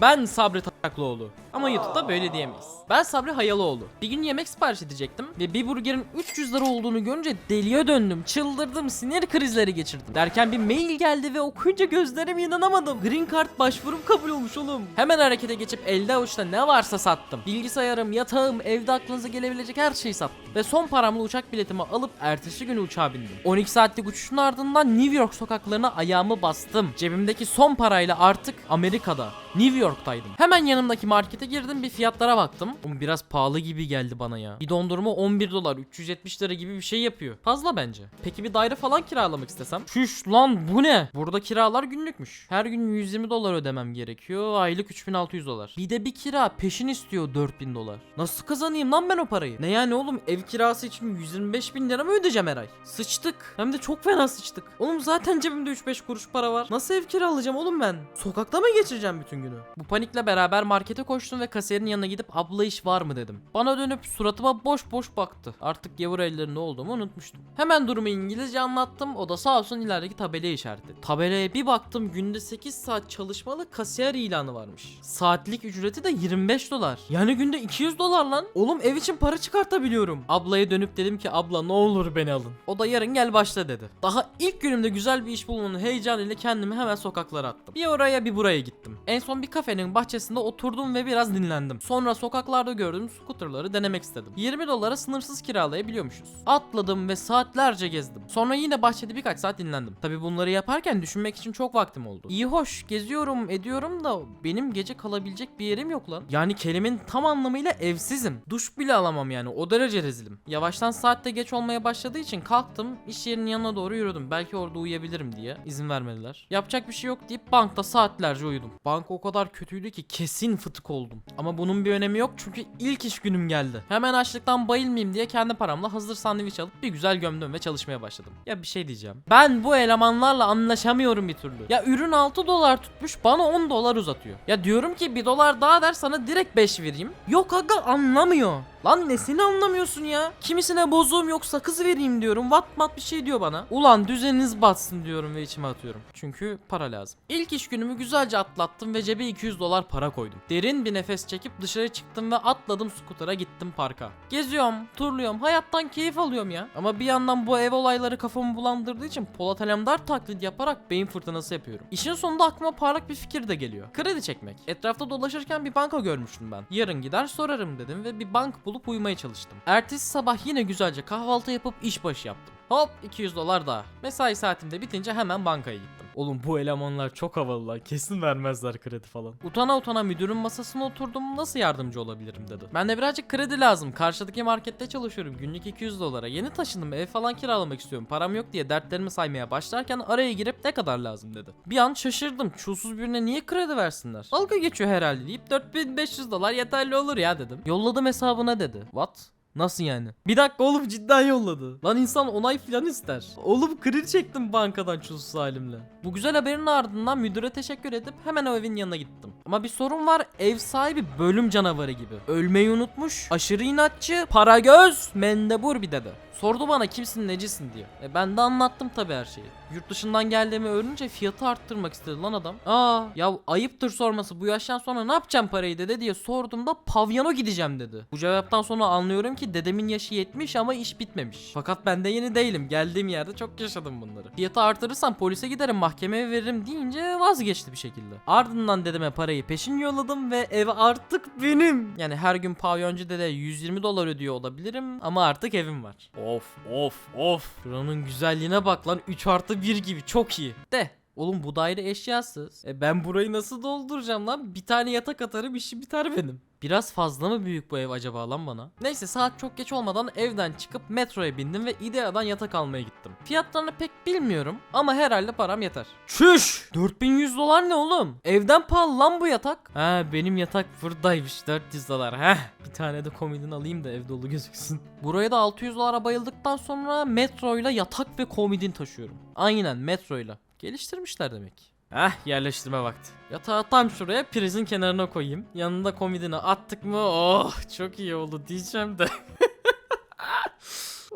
Ben Sabri Taraklıoğlu. Ama YouTube'da böyle diyemeyiz. Ben Sabri Hayalıoğlu. Bir gün yemek sipariş edecektim ve bir burgerin 300 lira olduğunu görünce deliye döndüm. Çıldırdım, sinir krizleri geçirdim. Derken bir mail geldi ve okuyunca gözlerime inanamadım. Green Card başvurum kabul olmuş oğlum. Hemen harekete geçip elde avuçta ne varsa sattım. Bilgisayarım, yatağım, evde aklınıza gelebilecek her şeyi sattım. Ve son paramla uçak biletimi alıp ertesi günü uçağa bindim. 12 saatlik uçuşun ardından New York sokaklarına ayağımı bastım. Cebimdeki son parayla artık Amerika'da, New York'taydım. Hemen yanımdaki markete girdim bir fiyatlara baktım. Oğlum biraz pahalı gibi geldi bana ya. Bir dondurma 11 dolar 370 lira gibi bir şey yapıyor. Fazla bence. Peki bir daire falan kiralamak istesem? Şuş lan bu ne? Burada kiralar günlükmüş. Her gün 120 dolar ödemem gerekiyor. Aylık 3600 dolar. Bir de bir kira peşin istiyor 4000 dolar. Nasıl kazanayım lan ben o parayı? Ne yani oğlum ev kirası için 125 bin lira mı ödeyeceğim her ay? Sıçtık. Hem de çok fena sıçtık. Oğlum zaten cebimde 3-5 kuruş para var. Nasıl ev kiralayacağım oğlum ben? Sokakta mı geçireceğim bütün günü? Bu panikle beraber markete koştum ve kasiyerin yanına gidip abla iş var mı dedim. Bana dönüp suratıma boş boş baktı. Artık gavur ellerinde olduğumu unutmuştum. Hemen durumu İngilizce anlattım. O da sağ olsun ilerideki tabelayı işaretledi. Tabelaya bir baktım günde 8 saat çalışmalı kasiyer ilanı varmış. Saatlik ücreti de 25 dolar. Yani günde 200 dolar lan. Oğlum ev için para çıkartabiliyorum. Ablaya dönüp dedim ki abla ne olur beni alın. O da yarın gel başla dedi. Daha ilk günümde güzel bir iş bulmanın heyecanıyla kendimi hemen sokaklara attım. Bir oraya bir buraya gittim. En son bir kafenin bahçesinde oturdum ve biraz dinlendim. Sonra sokaklarda gördüğüm scooterları denemek istedim. 20 dolara sınırsız kiralayabiliyormuşuz. Atladım ve saatlerce gezdim. Sonra yine bahçede birkaç saat dinlendim. Tabi bunları yaparken düşünmek için çok vaktim oldu. İyi hoş geziyorum ediyorum da benim gece kalabilecek bir yerim yok lan. Yani kelimenin tam anlamıyla evsizim. Duş bile alamam yani o derece rezilim. Yavaştan saatte geç olmaya başladığı için kalktım iş yerinin yanına doğru yürüdüm. Belki orada uyuyabilirim diye izin vermediler. Yapacak bir şey yok deyip bankta saatlerce uyudum. Bank o kadar kötüydü ki kesin fıtık oldum. Ama bunun bir önemi yok çünkü ilk iş günüm geldi. Hemen açlıktan bayılmayayım diye kendi paramla hazır sandviç alıp bir güzel gömdüm ve çalışmaya başladım. Ya bir şey diyeceğim. Ben bu elemanlarla anlaşamıyorum bir türlü. Ya ürün 6 dolar tutmuş bana 10 dolar uzatıyor. Ya diyorum ki 1 dolar daha der sana direkt 5 vereyim. Yok aga anlamıyor. Lan nesini anlamıyorsun ya? Kimisine bozuğum yok sakız vereyim diyorum. Watt mat bir şey diyor bana. Ulan düzeniniz batsın diyorum ve içime atıyorum. Çünkü para lazım. İlk iş günümü güzelce atlattım ve cebe 200 dolar para koydum. Derin bir nefes çekip dışarı çıktım ve atladım skutura gittim parka. Geziyorum, turluyorum, hayattan keyif alıyorum ya. Ama bir yandan bu ev olayları kafamı bulandırdığı için Polat Alemdar taklidi yaparak beyin fırtınası yapıyorum. İşin sonunda aklıma parlak bir fikir de geliyor. Kredi çekmek. Etrafta dolaşırken bir banka görmüştüm ben. Yarın gider sorarım dedim ve bir bank bulup uyumaya çalıştım. Ertesi sabah yine güzelce kahvaltı yapıp işbaşı yaptım. Hop 200 dolar daha. Mesai saatimde bitince hemen bankaya gittim. Oğlum bu elemanlar çok havalılar. Kesin vermezler kredi falan. Utana utana müdürün masasına oturdum. Nasıl yardımcı olabilirim dedi. Ben de birazcık kredi lazım. Karşıdaki markette çalışıyorum. Günlük 200 dolara. Yeni taşındım. Ev falan kiralamak istiyorum. Param yok diye dertlerimi saymaya başlarken araya girip ne kadar lazım dedi. Bir an şaşırdım. Çulsuz birine niye kredi versinler? Dalga geçiyor herhalde deyip 4500 dolar yeterli olur ya dedim. Yolladım hesabına dedi. What? Nasıl yani? Bir dakika oğlum cidden yolladı. Lan insan onay filan ister. Oğlum kredi çektim bankadan çulsuz halimle. Bu güzel haberin ardından müdüre teşekkür edip hemen o evin yanına gittim. Ama bir sorun var ev sahibi bölüm canavarı gibi. Ölmeyi unutmuş, aşırı inatçı, para göz, mendebur bir dede. Sordu bana kimsin necisin diye. E ben de anlattım tabi her şeyi. Yurt dışından geldiğimi öğrenince fiyatı arttırmak istedi lan adam. Aa ya ayıptır sorması bu yaştan sonra ne yapacağım parayı dede diye sorduğumda pavyona gideceğim dedi. Bu cevaptan sonra anlıyorum ki dedemin yaşı 70 ama iş bitmemiş. Fakat ben de yeni değilim. Geldiğim yerde çok yaşadım bunları. Fiyatı artırırsam polise giderim mahkemeye veririm deyince vazgeçti bir şekilde. Ardından dedeme parayı peşin yolladım ve ev artık benim. Yani her gün pavyoncu dede 120 dolar ödüyor olabilirim ama artık evim var. Of of of. Şuranın güzelliğine bak lan 3 artı 1 gibi çok iyi. De Oğlum bu daire eşyasız. E ben burayı nasıl dolduracağım lan? Bir tane yatak atarım işi biter benim. Biraz fazla mı büyük bu ev acaba lan bana? Neyse saat çok geç olmadan evden çıkıp metroya bindim ve Idea'dan yatak almaya gittim. Fiyatlarını pek bilmiyorum ama herhalde param yeter. Çüş! 4100 dolar ne oğlum? Evden pahalı lan bu yatak. Ha benim yatak buradaymış 400 dolar. Heh bir tane de komodin alayım da ev dolu gözüksün. Buraya da 600 dolara bayıldıktan sonra metroyla yatak ve komodin taşıyorum. Aynen metroyla. Geliştirmişler demek. Heh yerleştirme vakti. Yatağı tam şuraya prizin kenarına koyayım. Yanında komodini attık mı oh çok iyi oldu diyeceğim de.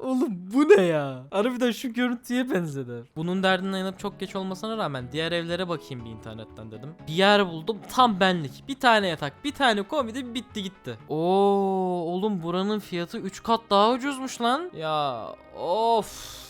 Oğlum bu ne ya? Harbiden şu görüntüye benzedi. Bunun derdine yanıp çok geç olmasına rağmen diğer evlere bakayım bir internetten dedim. Bir yer buldum tam benlik. Bir tane yatak, bir tane komedi bitti gitti. Oo oğlum buranın fiyatı 3 kat daha ucuzmuş lan. Ya of.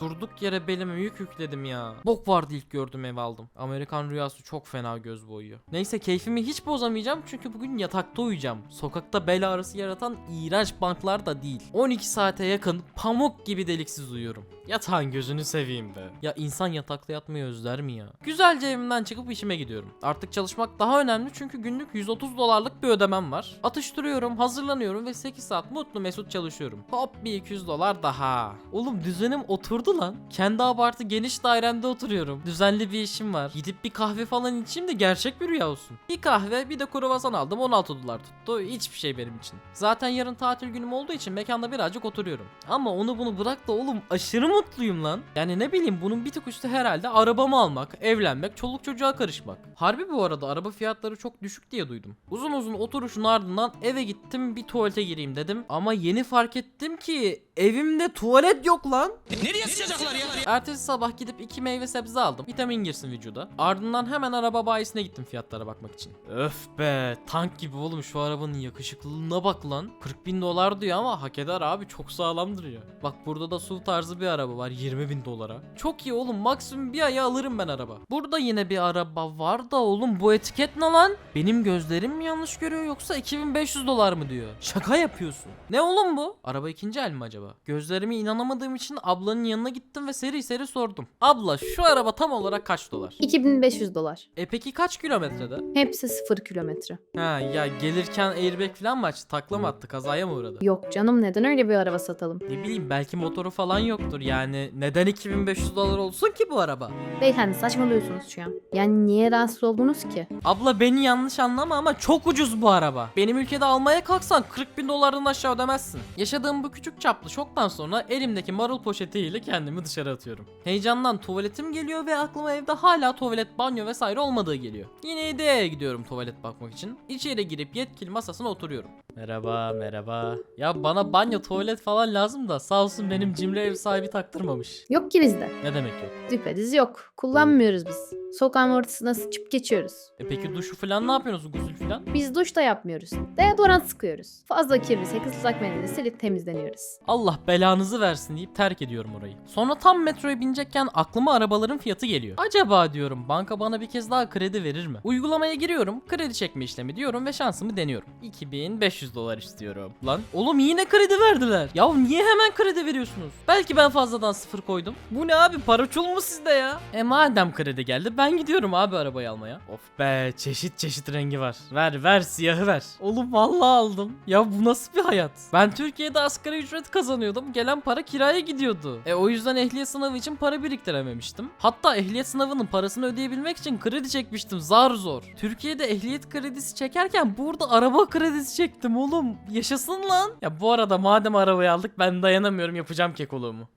Durduk yere belime yük yükledim ya. Bok vardı ilk gördüğüm ev aldım. Amerikan rüyası çok fena göz boyuyor. Neyse keyfimi hiç bozamayacağım çünkü bugün yatakta uyuyacağım. Sokakta bel ağrısı yaratan iğrenç banklar da değil. 12 saate yakın pamuk gibi deliksiz uyuyorum. Yatağın gözünü seveyim be. Ya insan yatakta yatmayı özler mi ya? Güzelce evimden çıkıp işime gidiyorum. Artık çalışmak daha önemli çünkü günlük 130 dolarlık bir ödemem var. Atıştırıyorum, hazırlanıyorum ve 8 saat mutlu mesut çalışıyorum. Hop bir 200 dolar daha. Oğlum düzenim oturdu lan. Kendi abartı geniş dairemde oturuyorum. Düzenli bir işim var. Gidip bir kahve falan içeyim de gerçek bir rüya olsun. Bir kahve bir de kruvasan aldım 16 dolar tuttu. Hiçbir şey benim için. Zaten yarın tatil günüm olduğu için mekanda birazcık oturuyorum. Ama onu bunu bırak da oğlum aşırı mutluyum lan. Yani ne bileyim bunun bir tık üstü herhalde arabamı almak, evlenmek, çoluk çocuğa karışmak. Harbi bu arada araba fiyatları çok düşük diye duydum. Uzun uzun oturuşun ardından eve gittim bir tuvalete gireyim dedim. Ama yeni fark ettim ki evimde tuvalet yok lan. Nereye sıçacaklar ya? Ertesi sabah gidip iki meyve sebze aldım. Vitamin girsin vücuda. Ardından hemen araba bayisine gittim fiyatlara bakmak için. Öf be tank gibi oğlum şu arabanın yakışıklılığına bak lan. 40 bin dolar diyor ama hak eder abi çok sağlamdır ya. Bak burada da SUV tarzı bir araba var 20 bin dolara. Çok iyi oğlum maksimum bir aya alırım ben araba. Burada yine bir araba var da oğlum bu etiket ne lan? Benim gözlerim mi yanlış görüyor yoksa 2500 dolar mı diyor? Şaka yapıyorsun. Ne oğlum bu? Araba ikinci el mi acaba? Gözlerime inanamadığım için ablanın yanına gittim ve seri seri sordum. Abla şu araba tam olarak kaç dolar? 2500 dolar. E peki kaç kilometrede? Hepsi 0 kilometre. Ha ya gelirken airbag falan mı açtı? Takla mı attı? Kazaya mı uğradı? Yok canım neden öyle bir araba satalım? Ne bileyim belki motoru falan yoktur yani. Neden 2500 dolar olsun ki bu araba? Beyefendi saçmalıyorsunuz şu an. Yani niye rahatsız oldunuz ki? Abla beni yanlış anlama ama çok ucuz bu araba. Benim ülkede almaya kalksan 40 bin dolardan aşağı ödemezsin. Yaşadığım bu küçük çaplı şoktan sonra elimdeki marul poşetiyle kendimi dışarı atıyorum. Heyecandan tuvaletim geliyor ve aklıma evde hala tuvalet, banyo vesaire olmadığı geliyor. Yine ideaya gidiyorum tuvalet bakmak için. İçeri girip yetkili masasına oturuyorum. Merhaba merhaba. Ya bana banyo tuvalet falan lazım da sağ olsun benim cimri ev sahibi taktırmamış. Yok ki bizde. Ne demek yok? Düpedüz yok. Kullanmıyoruz biz. Sokağın ortasına sıçıp geçiyoruz. E peki duşu falan ne yapıyorsunuz gusül falan? Biz duş da yapmıyoruz. Deodorant sıkıyoruz. Fazla kirliysek ıslak mendille silip temizleniyoruz. Allah belanızı versin deyip terk ediyorum orayı. Sonra tam metroya binecekken aklıma arabaların fiyatı geliyor. Acaba diyorum banka bana bir kez daha kredi verir mi? Uygulamaya giriyorum, kredi çekme işlemi diyorum ve şansımı deniyorum. 2500 dolar istiyorum. Lan oğlum yine kredi verdiler. Ya niye hemen kredi veriyorsunuz? Belki ben fazladan sıfır koydum. Bu ne abi paraçul mu sizde ya? E madem kredi geldi ben gidiyorum abi arabayı almaya. Of be çeşit çeşit rengi var. Ver ver siyahı ver. Oğlum vallahi aldım. Ya bu nasıl bir hayat? Ben Türkiye'de asgari ücret kazanıyordum. Gelen para kiraya gidiyordu. E o yüzden ehliyet sınavı için para biriktirememiştim. Hatta ehliyet sınavının parasını ödeyebilmek için kredi çekmiştim zar zor. Türkiye'de ehliyet kredisi çekerken burada araba kredisi çektim oğlum. Yaşasın lan. Ya bu arada madem arabayı aldık ben dayanamıyorum yapacağım kekoluğumu.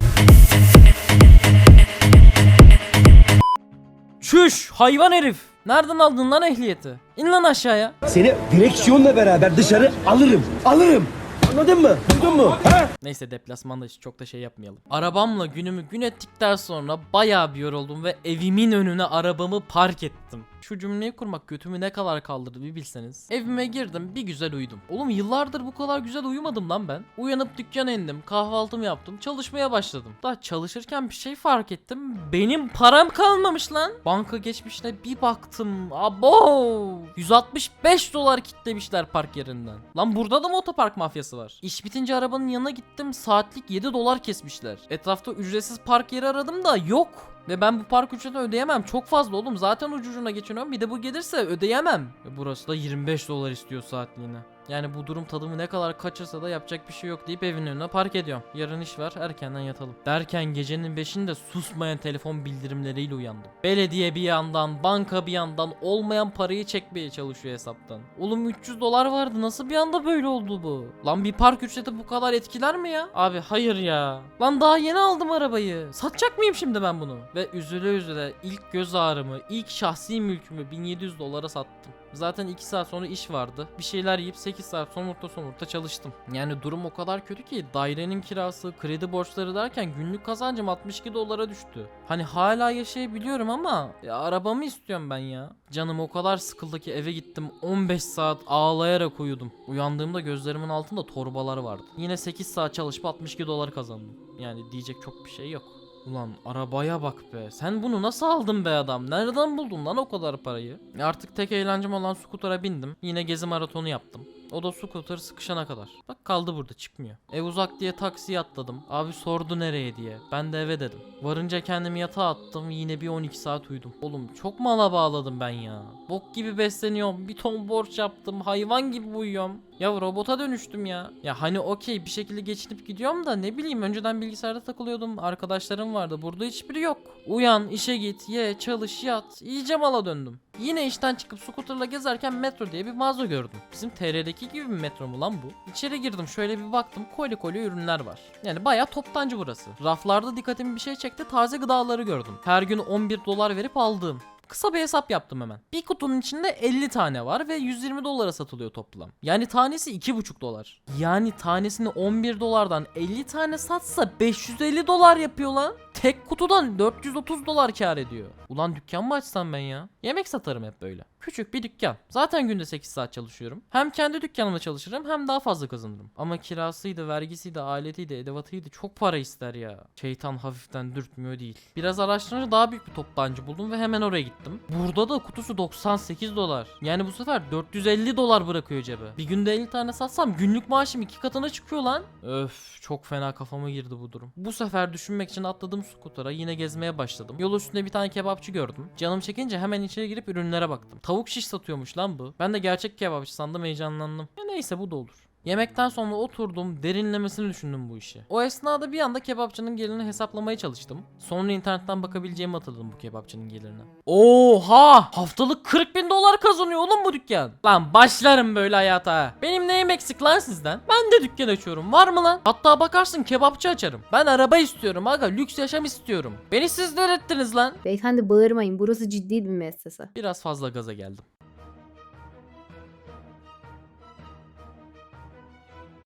Çüş hayvan herif. Nereden aldın lan ehliyeti? İn lan aşağıya. Seni direksiyonla beraber dışarı alırım. Alırım. Anladın mı? Duydun mu? Ha? Neyse deplasmanda hiç çok da şey yapmayalım. Arabamla günümü gün ettikten sonra bayağı bir yoruldum ve evimin önüne arabamı park ettim. Şu cümleyi kurmak götümü ne kadar kaldırdı bir bilseniz. Evime girdim bir güzel uyudum. Oğlum yıllardır bu kadar güzel uyumadım lan ben. Uyanıp dükkana indim kahvaltımı yaptım çalışmaya başladım. Daha çalışırken bir şey fark ettim. Benim param kalmamış lan. Banka geçmişine bir baktım. Abo! 165 dolar kitlemişler park yerinden. Lan burada da mı otopark mafyası var? İş bitince arabanın yanına gittim saatlik 7 dolar kesmişler. Etrafta ücretsiz park yeri aradım da yok. Ve ben bu park ücretini ödeyemem. Çok fazla oğlum. Zaten ucucuna geçiniyorum. Bir de bu gelirse ödeyemem. Burası da 25 dolar istiyor saatliğine. Yani bu durum tadımı ne kadar kaçırsa da yapacak bir şey yok deyip evin önüne park ediyorum. Yarın iş var erkenden yatalım. Derken gecenin 5'inde susmayan telefon bildirimleriyle uyandım. Belediye bir yandan, banka bir yandan olmayan parayı çekmeye çalışıyor hesaptan. Oğlum 300 dolar vardı nasıl bir anda böyle oldu bu? Lan bir park ücreti bu kadar etkiler mi ya? Abi hayır ya. Lan daha yeni aldım arabayı. Satacak mıyım şimdi ben bunu? Ve üzüle üzüle ilk göz ağrımı, ilk şahsi mülkümü 1700 dolara sattım. Zaten 2 saat sonra iş vardı. Bir şeyler yiyip 8 saat somurta somurta çalıştım. Yani durum o kadar kötü ki dairenin kirası, kredi borçları derken günlük kazancım 62 dolara düştü. Hani hala yaşayabiliyorum ama ya arabamı istiyorum ben ya. Canım o kadar sıkıldı ki eve gittim 15 saat ağlayarak uyudum. Uyandığımda gözlerimin altında torbalar vardı. Yine 8 saat çalışıp 62 dolar kazandım. Yani diyecek çok bir şey yok. Ulan arabaya bak be. Sen bunu nasıl aldın be adam? Nereden buldun lan o kadar parayı? Artık tek eğlencem olan skutura bindim. Yine gezi maratonu yaptım. O da scooter sıkışana kadar. Bak kaldı burada çıkmıyor. Ev uzak diye taksiye atladım. Abi sordu nereye diye. Ben de eve dedim. Varınca kendimi yatağa attım. Yine bir 12 saat uyudum. Oğlum çok mala bağladım ben ya. Bok gibi besleniyorum. Bir ton borç yaptım. Hayvan gibi uyuyorum. Ya robota dönüştüm ya. Ya hani okey bir şekilde geçinip gidiyorum da ne bileyim önceden bilgisayarda takılıyordum. Arkadaşlarım vardı. Burada hiçbiri yok. Uyan, işe git, ye, çalış, yat. İyice mala döndüm. Yine işten çıkıp scooterla gezerken metro diye bir mağaza gördüm. Bizim TR'deki gibi bir metro mu lan bu? İçeri girdim şöyle bir baktım koli koli ürünler var. Yani baya toptancı burası. Raflarda dikkatimi bir şey çekti taze gıdaları gördüm. Her gün 11 dolar verip aldığım. Kısa bir hesap yaptım hemen. Bir kutunun içinde 50 tane var ve 120 dolara satılıyor toplam. Yani tanesi 2,5 dolar. Yani tanesini 11 dolardan 50 tane satsa 550 dolar yapıyor lan. Tek kutudan 430 dolar kar ediyor. Ulan dükkan mı açsam ben ya? Yemek satarım hep böyle. Küçük bir dükkan. Zaten günde 8 saat çalışıyorum. Hem kendi dükkanımda çalışırım hem daha fazla kazanırım. Ama kirasıydı, vergisiydi, aletiydi, edevatıydı çok para ister ya. Şeytan hafiften dürtmüyor değil. Biraz araştırınca daha büyük bir toptancı buldum ve hemen oraya gittim. Burada da kutusu 98 dolar. Yani bu sefer 450 dolar bırakıyor cebe. Bir günde 50 tane satsam günlük maaşım iki katına çıkıyor lan. Öf çok fena kafama girdi bu durum. Bu sefer düşünmek için atladım skutera yine gezmeye başladım. Yol üstünde bir tane kebapçı gördüm. Canım çekince hemen içeri girip ürünlere baktım. Şiş satıyormuş lan bu. Ben de gerçek kebapçı sandım heyecanlandım. Ya neyse bu da olur. Yemekten sonra oturdum derinlemesini düşündüm bu işi. O esnada bir anda kebapçının gelirini hesaplamaya çalıştım. Sonra internetten bakabileceğimi hatırladım bu kebapçının gelirine. Oha! Haftalık 40 bin dolar kazanıyor oğlum bu dükkan. Lan başlarım böyle hayata. ha. Benim neyim eksik lan sizden? Ben de dükkan açıyorum var mı lan? Hatta bakarsın kebapçı açarım. Ben araba istiyorum aga lüks yaşam istiyorum. Beni siz ettiniz lan? Beyefendi bağırmayın burası ciddi bir müessese. Biraz fazla gaza geldim.